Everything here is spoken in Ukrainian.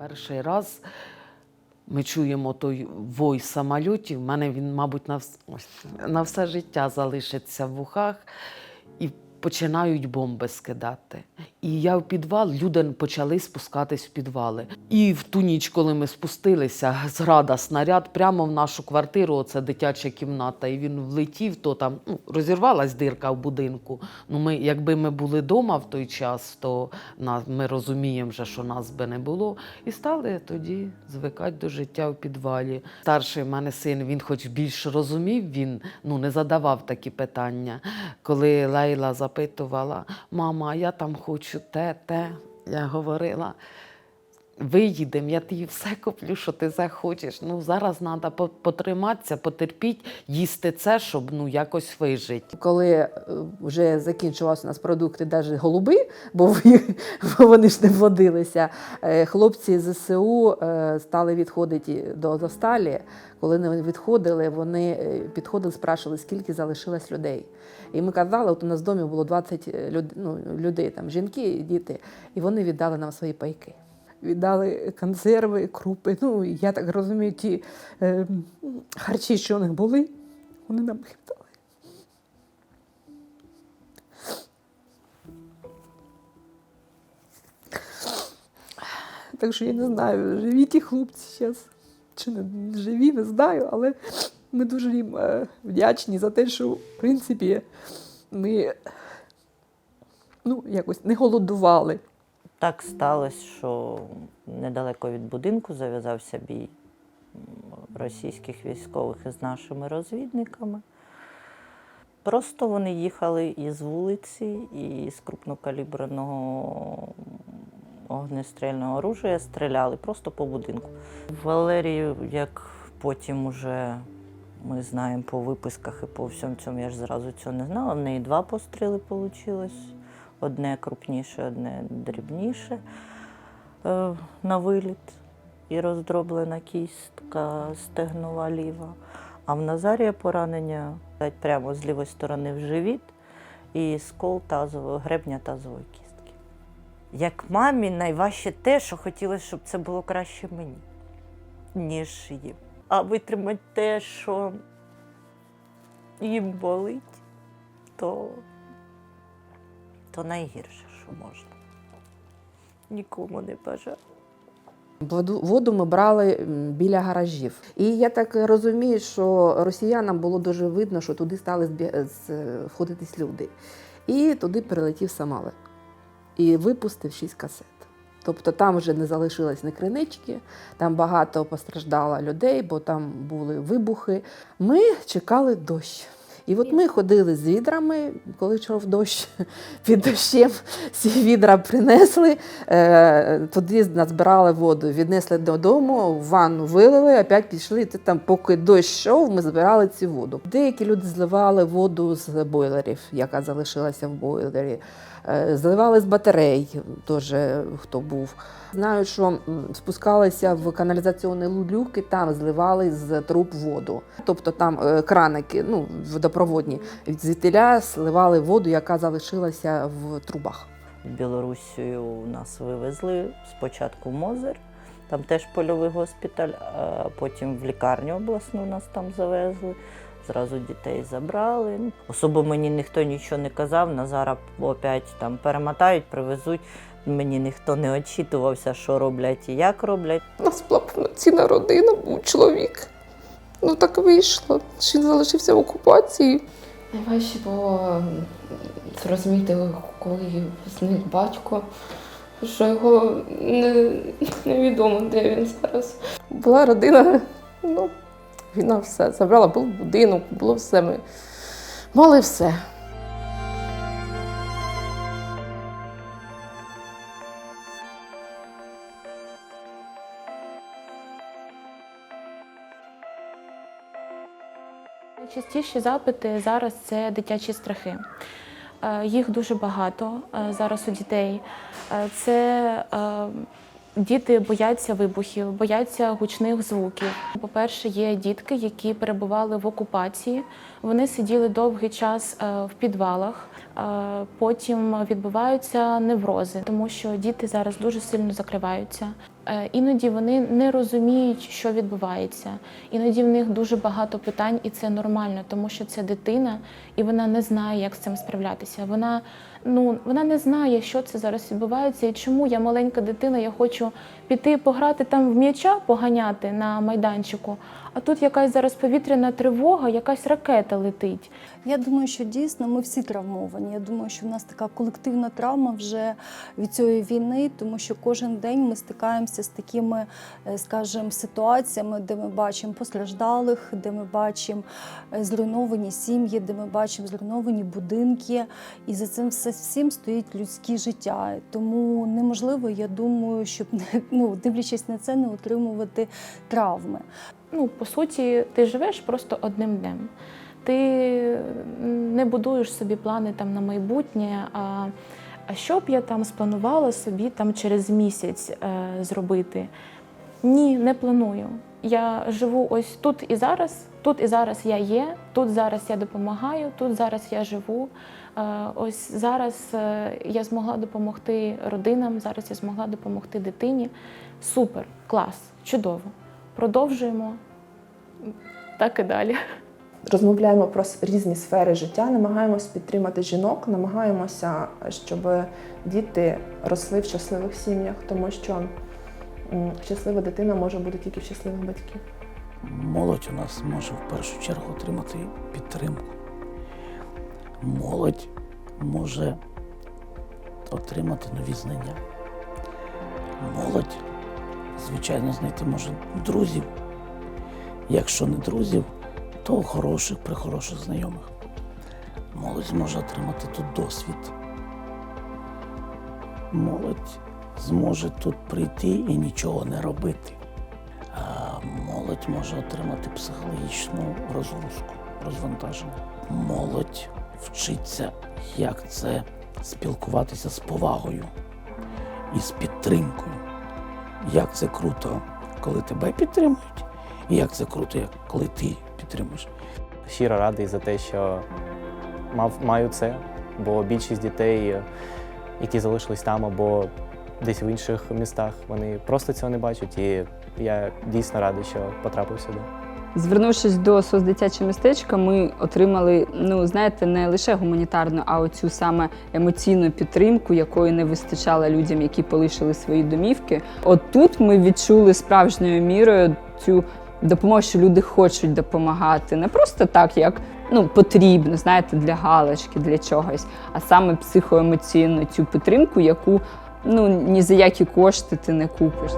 Перший раз ми чуємо той вой самолітів. У мене він, мабуть, на, на все життя залишиться в вухах. І починають бомби скидати. І я в підвал, люди почали спускатись в підвали. І в ту ніч, коли ми спустилися, зграда снаряд прямо в нашу квартиру, оце дитяча кімната, і він влетів, то там ну, розірвалась дирка в будинку. Ну, ми, якби ми були вдома в той час, то нас, ми розуміємо, вже, що нас би не було. І стали тоді звикати до життя в підвалі. Старший в мене син, він хоч більш розумів, він ну, не задавав такі питання. Коли Лейла запитувала, мама, я там хочу те, те, я говорила. Виїдемо, я тобі все куплю, що ти захочеш. Ну зараз треба потриматися, потерпіть, їсти це, щоб ну якось вижити. Коли е, вже закінчувалися у нас продукти, навіть голуби, бо вони ж не водилися, е, хлопці ЗСУ е, стали відходити до Азовсталі. Коли вони відходили, вони підходили, спрашували, скільки залишилось людей. І ми казали, от у нас в домі було 20 люд- ну, людей, там, жінки діти, і вони віддали нам свої пайки. Віддали консерви, крупи. Ну, я так розумію, ті е, харчі, що у них були, вони нам їх дали. Так що я не знаю, живі ті хлопці зараз чи не живі, не знаю, але ми дуже їм е, вдячні за те, що в принципі ми ну, якось не голодували. Так сталося, що недалеко від будинку зав'язався бій російських військових із нашими розвідниками. Просто вони їхали із вулиці і з крупнокаліберного огнестрільного оружия стріляли просто по будинку. Валерію, як потім уже ми знаємо по виписках і по всьому цьому, я ж зразу цього не знала. В неї два постріли вийшло. Одне крупніше, одне дрібніше е, на виліт і роздроблена кістка стегнова ліва. А в Назарія поранення прямо з лівої сторони в живіт і скол тазового, гребня тазової кістки. Як мамі найважче те, що хотілося, щоб це було краще мені, ніж їм. А витримати те, що їм болить, то то найгірше, що можна. Нікому не бажаю. Воду, воду ми брали біля гаражів. І я так розумію, що росіянам було дуже видно, що туди стали збі- входитись люди. І туди прилетів самолет і випустив шість касет. Тобто там вже не залишилось ні кринички, там багато постраждало людей, бо там були вибухи. Ми чекали дощ. І от ми ходили з відрами, коли йшов дощ під дощем, всі відра принесли, е, туди назбирали воду, віднесли додому, в ванну вилили, опять пішли. Ти там, поки дощ йшов, ми збирали цю воду. Деякі люди зливали воду з бойлерів, яка залишилася в бойлері. Е, Зливали з батарей, теж хто був. Знаю, що спускалися в каналізаційні люки, там зливали з труб воду. Тобто там е, краники, ну, водопроводні, звідтиля зливали воду, яка залишилася в трубах. В Білорусію нас вивезли спочатку в Мозир, там теж польовий госпіталь, а потім в лікарню обласну нас там завезли. Зразу дітей забрали. Особо мені ніхто нічого не казав. Назара опять там перемотають, привезуть. Мені ніхто не очитувався, що роблять і як роблять. У нас була повноцінна родина, був чоловік. Ну так вийшло. що Він залишився в окупації. Найважче було м, зрозуміти, коли зник батько, що його не, невідомо, де він зараз. Була родина, ну, війна все забрала, був будинок, було все. Ми мали все. Найчастіші запити зараз це дитячі страхи. Е, Їх дуже багато е, зараз у дітей. Е, Це діти бояться вибухів, бояться гучних звуків. По-перше, є дітки, які перебували в окупації. Вони сиділи довгий час е, в підвалах. Е, Потім відбуваються неврози, тому що діти зараз дуже сильно закриваються. Е, Іноді вони не розуміють, що відбувається. Іноді в них дуже багато питань, і це нормально, тому що це дитина, і вона не знає, як з цим справлятися. Вона ну вона не знає, що це зараз відбувається, і чому я маленька дитина, я хочу піти пограти там в м'яча, поганяти на майданчику. А тут якась зараз повітряна тривога, якась ракета летить. Я думаю, що дійсно ми всі травмовані. Я думаю, що в нас така колективна травма вже від цієї війни, тому що кожен день ми стикаємося з такими, е, скажімо, ситуаціями, де ми бачимо постраждалих, де ми бачимо е, зруйновані сім'ї, де ми бачимо зруйновані будинки. І за цим все всім стоїть людське життя. Тому неможливо, я думаю, щоб ну, дивлячись на це, не отримувати травми. Ну, по суті, ти живеш просто одним днем. Ти не будуєш собі плани там на майбутнє. А, а що б я там спланувала собі там через місяць е, зробити? Ні, не планую. Я живу ось тут і зараз. Тут і зараз я є, тут зараз я допомагаю, тут зараз я живу. Е, ось зараз е, я змогла допомогти родинам, зараз я змогла допомогти дитині. Супер, клас, чудово. Продовжуємо так і далі. розмовляємо про різні сфери життя, намагаємось підтримати жінок, намагаємося, щоб діти росли в щасливих сім'ях, тому що щаслива дитина може бути тільки в щасливих батьків. Молодь у нас може в першу чергу отримати підтримку. Молодь може отримати нові знання. Молодь, звичайно, знайти може друзів. Якщо не друзів, то хороших, прихороших знайомих. Молодь зможе отримати тут досвід. Молодь зможе тут прийти і нічого не робити. А молодь може отримати психологічну розгрузку, розвантаження. Молодь вчиться, як це спілкуватися з повагою і з підтримкою. Як це круто, коли тебе підтримують, і як це круто, коли ти підтримуєш. щиро радий за те, що мав, маю це, бо більшість дітей, які залишились там або десь в інших містах, вони просто цього не бачать. І я дійсно радий, що потрапив сюди. Звернувшись до СОС дитяче містечко, ми отримали, ну знаєте, не лише гуманітарну, а оцю саме емоційну підтримку, якої не вистачало людям, які полишили свої домівки. От тут ми відчули справжньою мірою цю допомогу, що люди хочуть допомагати. Не просто так, як ну потрібно, знаєте, для галочки, для чогось, а саме психоемоційну цю підтримку, яку ну ні за які кошти ти не купиш.